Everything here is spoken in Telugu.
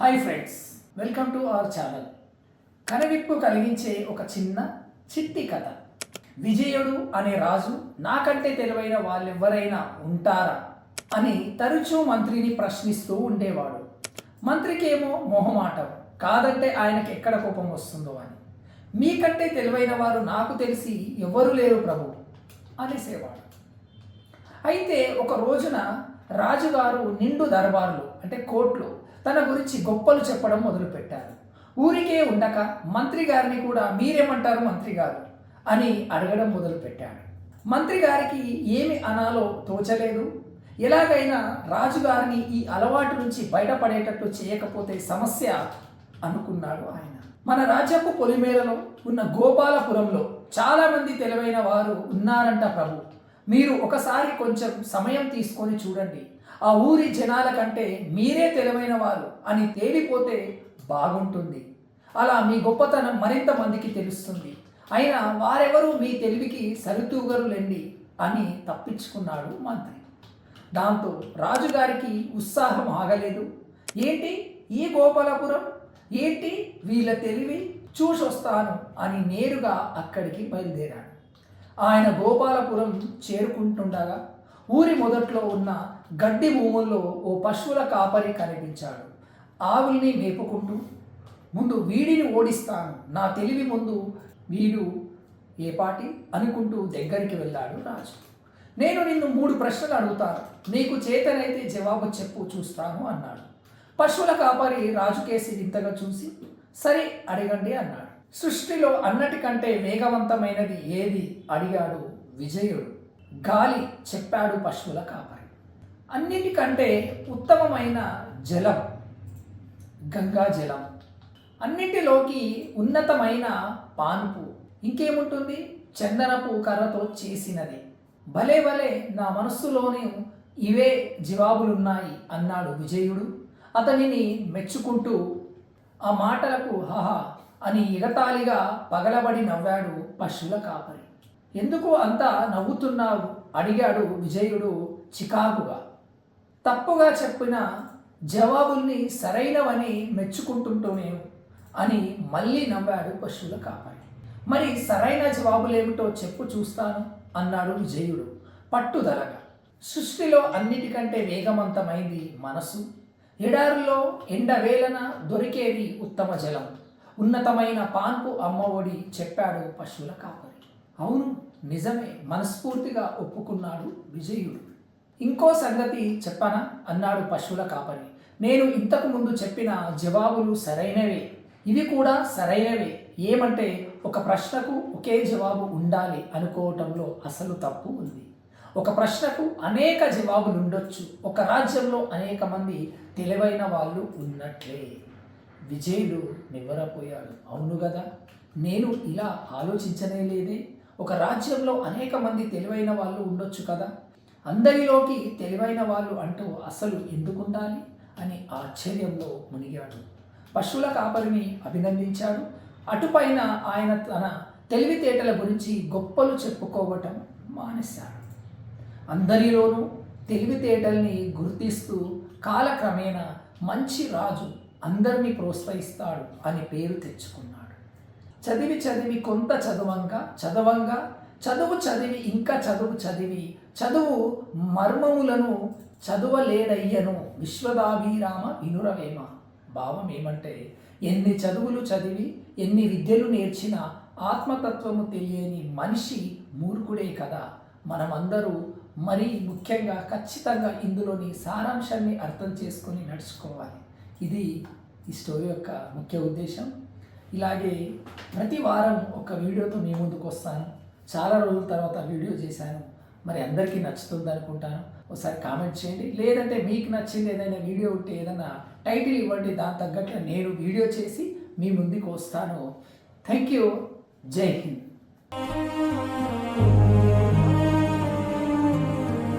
Hi friends welcome to our channel కనువిప్పు కలిగించే ఒక చిన్న చిట్టి కథ. విజయుడు అనే రాజు నాకంటే తెలివైన వాళ్ళెవ్వరైనా ఉంటారా అని తరచూ మంత్రిని ప్రశ్నిస్తూ ఉండేవాడు. మంత్రికేమో మొహమాటం కాదంటే ఆయనకి ఎక్కడ కోపం వస్తుందో అని. మీకంటే తెలివైన వారు నాకు తెలిసి ఎవరు లేరు ప్రభు అనేసేవాడు. అయితే ఒక రోజున రాజుగారు నిండు దర్బార్లు అంటే కోర్టులు తన గురించి గొప్పలు చెప్పడం మొదలుపెట్టారు. ఊరికే ఉండక మంత్రి గారిని కూడా మీరేమంటారు మంత్రి గారు అని అడగడం మొదలుపెట్టాడు. మంత్రి గారికి ఏమి అనాలో తోచలేదు. ఎలాగైనా రాజుగారిని ఈ అలవాటు నుంచి బయటపడేటట్టు చేయకపోతే సమస్య అనుకున్నాడు ఆయన. మన రాజ్యపు పొలిమేరలో ఉన్న గోపాలపురంలో చాలామంది తెలివైన వారు ఉన్నారంట ప్రభు. మీరు ఒకసారి కొంచెం సమయం తీసుకొని చూడండి. ఆ ఊరి జనాల కంటే మీరే తెలివైన వారు అని తేలిపోతే బాగుంటుంది. అలా మీ గొప్పతనం మరింత మందికి తెలుస్తుంది. అయినా వారెవరు మీ తెలివికి సరితూగరులేండి అని తప్పించుకున్నాడు మంత్రి. దాంతో రాజుగారికి ఉత్సాహం ఆగలేదు. ఏంటి ఈ గోపాలపురం? ఏంటి వీళ్ళ తెలివి? చూసొస్తాను అని నేరుగా అక్కడికి బయలుదేరాడు. ఆయన గోపాలపురం చేరుకుంటుండగా ఊరి మొదట్లో ఉన్న గడ్డి భూముల్లో ఓ పశువుల కాపరి కనిపించాడు. ఆవుల్ని మేపుకుంటూ ముందు వీడిని ఓడిస్తాను. నా తెలివి ముందు వీడు ఏపాటి అనుకుంటూ దగ్గరికి వెళ్ళాడు రాజు. నేను నిన్ను మూడు ప్రశ్నలు అడుగుతాను. నీకు చేతనైతే జవాబు చెప్పు చూస్తాను అన్నాడు. పశువుల కాపరి రాజుకేసి ఇంతగా చూసి సరే అడగండి అన్నాడు. సృష్టిలో అన్నటికంటే వేగవంతమైనది ఏది? అడిగాడు విజయుడు. గాలి చెప్పాడు పశువుల కాపరి. అన్నిటికంటే ఉత్తమమైన జలం గంగా జలం. అన్నింటిలోకి ఉన్నతమైన పాన్పు. ఇంకేముంటుంది? చందనపు కర్రతో చేసినది. భలే భలే నా మనస్సులోనే ఇవే జవాబులున్నాయి అన్నాడు విజయుడు. అతనిని మెచ్చుకుంటూ ఆ మాటలకు హహా అని ఎగతాళిగా పగలబడి నవ్వాడు పశువుల కాపరి. ఎందుకు అంత నవ్వుతున్నావు? అడిగాడు విజయుడు చికాకుగా. తప్పుగా చెప్పిన జవాబుల్ని సరైనవని మెచ్చుకుంటుంటూనే అని మళ్ళీ నవ్వాడు పశువుల కాపరి. మరి సరైన జవాబులేమిటో చెప్పు చూస్తాను అన్నాడు విజయుడు పట్టుదలగా. సృష్టిలో అన్నిటికంటే వేగవంతమైంది మనసు. ఎడారులో ఎండవేలన దొరికేది ఉత్తమ జలం. ఉన్నతమైన పాన్పు అమ్మఒడి చెప్పాడు పశువుల కాపరి. అవును నిజమే మనస్ఫూర్తిగా ఒప్పుకున్నాడు విజయుడు. ఇంకో సంగతి చెప్పనా? అన్నాడు పశువుల కాపరి. నేను ఇంతకు ముందు చెప్పిన జవాబులు సరైనవే. ఇవి కూడా సరైనవే. ఏమంటే ఒక ప్రశ్నకు ఒకే జవాబు ఉండాలి అనుకోవటంలో అసలు తప్పు ఉంది. ఒక ప్రశ్నకు అనేక జవాబులు ఉండొచ్చు ఒక రాజ్యంలో అనేక మంది తెలివైన వాళ్ళు ఉన్నట్లే. విజయుడు నివ్వరపోయాడు. అవును కదా నేను ఇలా ఆలోచించనే లేదే. ఒక రాజ్యంలో అనేక మంది తెలివైన వాళ్ళు ఉండొచ్చు కదా? అందరిలోకి తెలివైన వాళ్ళు అంటూ అసలు ఎందుకు ఉండాలి అని ఆశ్చర్యంలో మునిగాడు. పశువుల కాపరిని అభినందించాడు. అటుపైన ఆయన తన తెలివితేటల గురించి గొప్పలు చెప్పుకోవటం మానేశాడు. అందరిలోనూ తెలివితేటల్ని గుర్తిస్తూ కాలక్రమేణా మంచి రాజు అందరినీ ప్రోత్సహిస్తాడు అని పేరు తెచ్చుకున్నాడు. చదివి చదివి కొంత చదవంగా చదవంగా చదువు చదివి ఇంకా చదువు చదివి చదువు మర్మములను చదువలేడయ్యను విశ్వదాభిరామ వినురవేమ. భావం ఏమంటే ఎన్ని చదువులు చదివి ఎన్ని విద్యలు నేర్చినా ఆత్మతత్వము తెలియని మనిషి మూర్ఖుడే కదా. మనమందరూ మరీ ముఖ్యంగా ఖచ్చితంగా ఇందులోని సారాంశాన్ని అర్థం చేసుకొని నడుచుకోవాలి. ఇది ఈ స్టోరీ యొక్క ముఖ్య ఉద్దేశం. ఇలాగే ప్రతి వారం ఒక వీడియోతో మీ ముందుకు వస్తాను. చాలా రోజుల తర్వాత వీడియో చేశాను. మరి అందరికీ నచ్చుతుంది అనుకుంటాను. ఒకసారి కామెంట్ చేయండి. లేదంటే మీకు నచ్చింది ఏదైనా వీడియో ఉంటే ఏదైనా టైటిల్ ఇవ్వండి. దాని తగ్గట్టు నేను వీడియో చేసి మీ ముందుకు వస్తాను. థ్యాంక్ యూ జై హింద్.